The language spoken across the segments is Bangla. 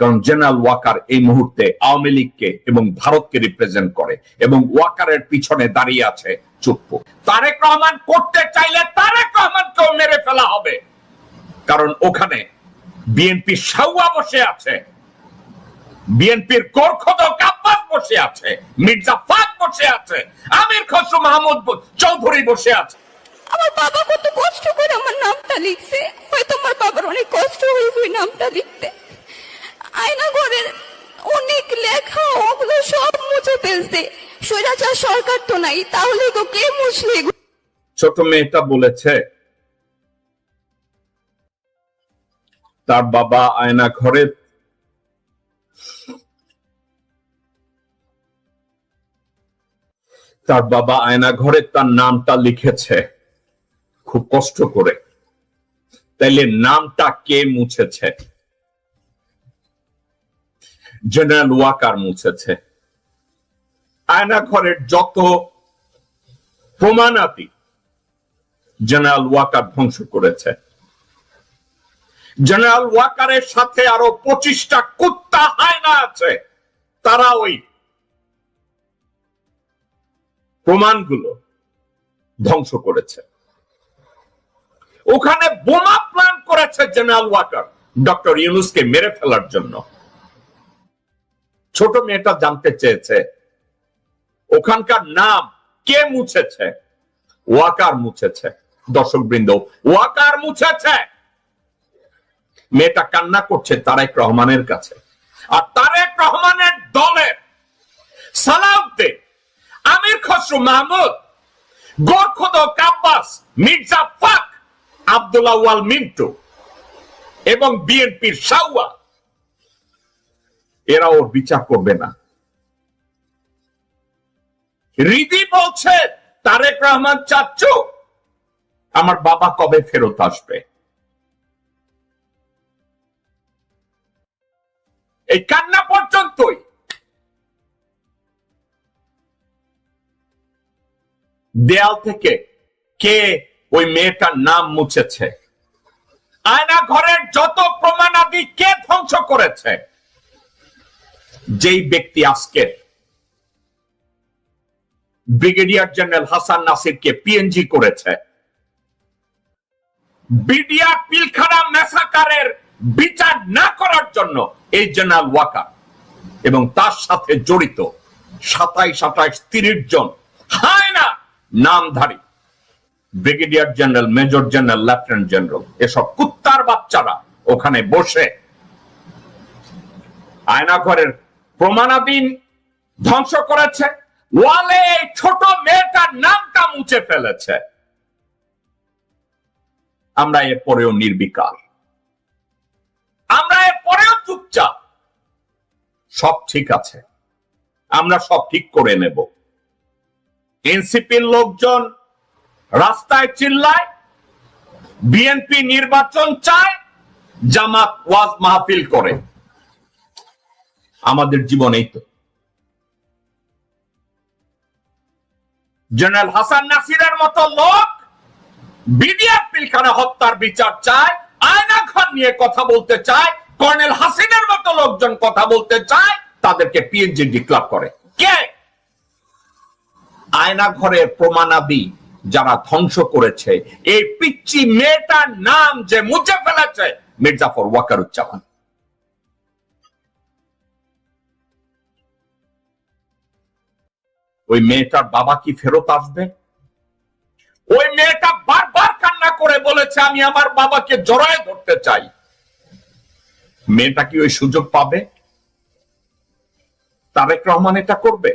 কারণ জেনারেল ওয়াকার এই মুহূর্তে আওয়ামী লীগকে এবং ভারতকে রিপ্রেজেন্ট করে এবং ওয়াকারের পিছনে দাঁড়িয়ে আছে চুপ্পু। তারেক রহমান করতে চাইলে তারেক রহমানকেও মেরে ফেলা হবে। কারণ ওখানে বিএনপি সাউয়া বসে আছে, বিএনপির গোরখদ কাব্বাস বসে আছে, মির্জা ফাক বসে আছে, আমির খসরু মাহমুদ চৌধুরী বসে আছে। আমার বাবা কত কষ্ট করে আমার নামটা লিখছে। হয়তো আমার বাবার অনেক কষ্ট হয়েছে ওই নামটা লিখতে। অনেক লেখা ওগুলো সব মুছে ফেলছে। স্বৈরাচার সরকার তো নাই, তাহলে গো কে মুছলে ছোট মেয়েটা বলেছে, তার বাবা আয়না ঘরে তার বাবা আয়না ঘরে তার নামটা লিখেছে, খুব কষ্ট করে। তাইলে নামটা কে মুছেছে? জেনারেল ওয়াকার মুছেছে। আয়না ঘরের যত প্রমাণাতি জেনারেল ওয়াকার ধ্বংস করেছে। জেনারেল ওয়াকারের সাথে আরও পঁচিশটা কুত্তা হায়না আছে। তারা ওই প্রমাণগুলো ধ্বংস করেছে। ওখানে বোমা প্ল্যান করেছে জেনারেল ওয়াকার ডক্টর ইউনুসকে মেরে ফেলার জন্য। ছোট মেয়েটা জানতে চেয়েছে। ওখানকার নাম কে মুছেছে? ওয়াকার মুছেছে। দর্শক বৃন্দ ওয়াকার মুছেছে! মেয়েটা কান্না করছে তারেক রহমানের কাছে। আর তারেক রহমানের দলের সালাউদ্দিন, আমির খসরু মাহমুদ, গোরখদ কাব্বাস, মির্জা ফাক আব্দুল্লাহ ওয়াল মিন্টু এবং বিএনপির সাউয়া এরা ওর বিচার করবে না। রিদি বলছে, তারেক রহমান চাচ্চু, আমার বাবা কবে ফেরত আসবে? এই কান্না পর্যন্তই। দেয়াল থেকে কে ওই মেয়েটার নাম মুছেছে? আয়না ঘরের যত প্রমাণাদি কে ধ্বংস করেছে? যেই ব্যক্তি আজকে ব্রিগেডিয়ার জেনারেল হাসান নাসিরকে পিএনজি করেছে, বিডিআর পিলখানা মেসাকারের বিচার না করার জন্য এই জেনারেল ওয়াকার এবং তার সাথে জড়িত সাতাইশ আঠাইশ তিরিশ জন হায় না নামধারী brigadier general, major general, lieutenant general, এসব কুত্তার বাচ্চারা ওখানে বসে আয়নাঘরের প্রমাণাধীন ধ্বংস করেছে। ওয়ালে এই ছোট মেয়েটার নামটা মুছে ফেলেছে। আমরা এর পরেও নির্বিকার। আমরা এর পরেও চুপচাপ। সব ঠিক আছে। আমরা সব ঠিক করে নেব। এনসিপির লোকজন রাস্তায় চিল্লায়, বিএনপি নির্বাচন চায়, জামাত ওয়াজ মাহফিল করে। আমাদের জীবনেই তো। জেনারেল হাসান নাসিরের মতো লোক বিডিআর পিলখানা হত্যার বিচার চায় আয়না ঘর নিয়ে কথা বলতে চায়, কর্নেল হাসিনের মতো লোকজন কথা বলতে চায়, তাদেরকে পিএনজি ডিক্লার করে। কে? আয়না ঘরের প্রমাণাদি যারা ধ্বংস করেছে, এই পিচ্ছি মেয়েটার নাম যে মুছে ফেলেছে, মির্জাফর ওয়াকারুজ্জামান। ওই মেয়েটার বাবা কি ফেরত আসবে? ওই মেয়েটা বারবার কান্না করে বলেছে, আমি আমার বাবাকে জড়ায় ধরতে চাই। মেয়েটা কি ওই সুযোগ পাবে? তারেক রহমান এটা করবে।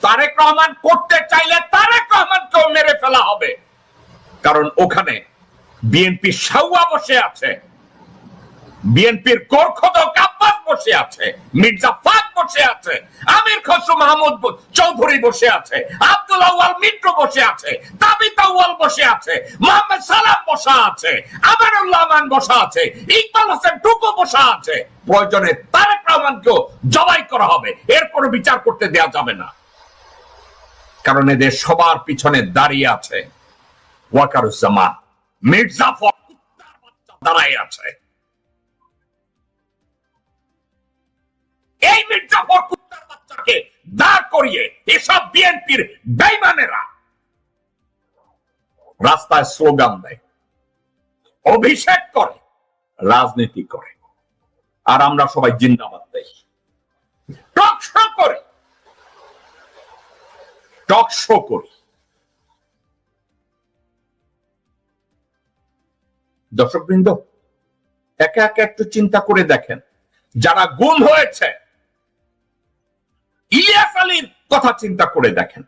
তারেক রহমান করতে চাইলে তারেক রহমানকেও মেরে ফেলা হবে। কারণ ওখানে বিএনপি সাউয়া বসে আছে। বিএনপির গোরখদ কাব্বাস বসে আছে, মির্জা ফাক বসে আছে, আমির খসরু মাহমুদ চৌধুরী বসে আছে, আব্দুল আউয়াল মিত্র বসে আছে, তাবিত আউয়াল বসে আছে, মোহাম্মদ সালাম বসা আছে, আমানুল্লাহ আমান বসা আছে, ইকবাল হোসেন টুকু বসা আছে। প্রয়োজনে তারেক রহমানকেও জবাই করা হবে, এর কোনো বিচার করতে দেওয়া যাবে না। কারণ এদের সবার পিছনে দাঁড়িয়ে আছে। ওয়াকারুজ্জামান মির্জাফর দাঁড়াই আছে। করিয়ে এসব বিএনপির বেইমানেরা রাস্তায় স্লোগান দেয়, অভিষেক করে, রাজনীতি করে। আর আমরা সবাই জিন্দাবাদ দেই। টক শো করি। টক শো করি। দর্শকবৃন্দ, একে একে একটু চিন্তা করে দেখেন, যারা গুম হয়েছে ইলিয়াস আলীর কথা চিন্তা করে দেখেন।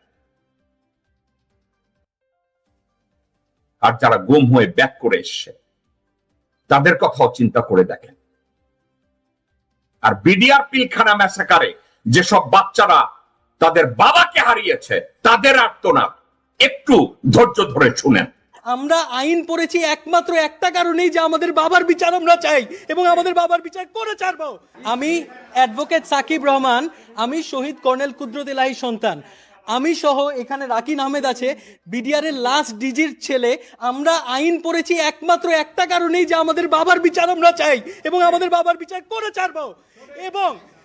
আর যারা গুম হয়ে ব্যাক করে এসছে, তাদের কথাও চিন্তা করে দেখেন। আর বিডিআর পিলখানা ম্যাসাকারে যেসব বাচ্চারা তাদের বাবাকে হারিয়েছে, তাদের আর্তনাদ একটু ধৈর্য ধরে শুনেন। আমরা আইন পড়েছি একমাত্র একটা কারণেই যে আমাদের বাবার বিচার আমরা চাই এবং আমাদের বাবার বিচার করে ছাড়বো। আমি অ্যাডভোকেট সাকিব রহমান, আমি শহীদ কর্নেল কুদরত এলাহি সন্তান। আমি সহ এখানে রাকিন আহমেদ আছে বিডিআর এর লাস্ট ডিজির ছেলে। আমরা আইন পড়েছি একমাত্র একটা কারণেই যে আমাদের বাবার বিচার আমরা চাই এবং আমাদের বাবার বিচার করে ছাড়বো। এবং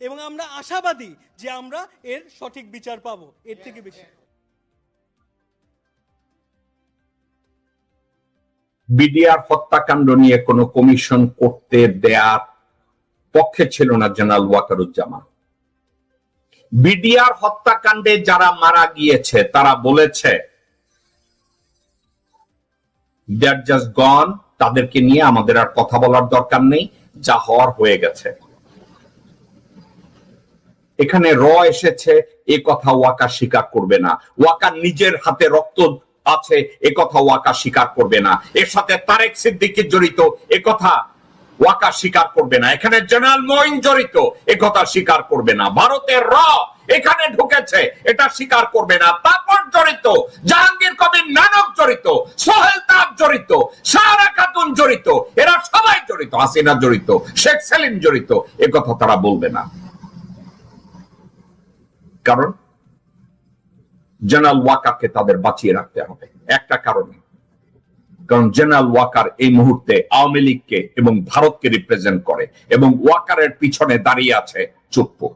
এবং আমরা আশাবাদী যে আমরা এর সঠিক বিচার পাবো এর থেকে বেশি। বিডিআর হত্যাকাণ্ড নিয়ে কোনো কমিশন করতে দেয়ার পক্ষে ছিল না জেনারেল ওয়াকারুজ্জামান। বিডিআর হত্যাকাণ্ডে যারা মারা গিয়েছে তারা বলেছে দ্যাট জাস্ট গন তাদেরকে নিয়ে আমাদের আর কথা বলার দরকার নেই যা হওয়ার হয়ে গেছে। এখানে র এসেছে, এ কথা ওয়াকা স্বীকার করবে না। ওয়াকা নিজের হাতে রক্ত আছে, এ কথা ওয়াকা স্বীকার করবে না। এর সাথে তারেক সিদ্দিকি জড়িত, এ কথা ওয়াকা স্বীকার করবে না। এখানে জেনারেল মইন জড়িত, এ কথা স্বীকার করবে না। ভারতের র এখানে ঢুকেছে, এটা স্বীকার করবে না। তারপর জড়িত, জাহাঙ্গীর কবির নানক জড়িত, সোহেল তাব জড়িত সাহারা খাতুন জড়িত, এরা সবাই জড়িত, হাসিনা জড়িত, শেখ সেলিম জড়িত, এ কথা তারা বলবে না। কারণ জেনারেল ওয়াকারকে তাদের বাঁচিয়ে রাখতে হবে। একটা কারণে। কারণ জেনারেল ওয়াকার এই মুহূর্তে আওয়ামী লীগকে এবং ভারতকে রিপ্রেজেন্ট করে এবং ওয়াকারের পিছনে দাঁড়িয়ে আছে চুপ্পু।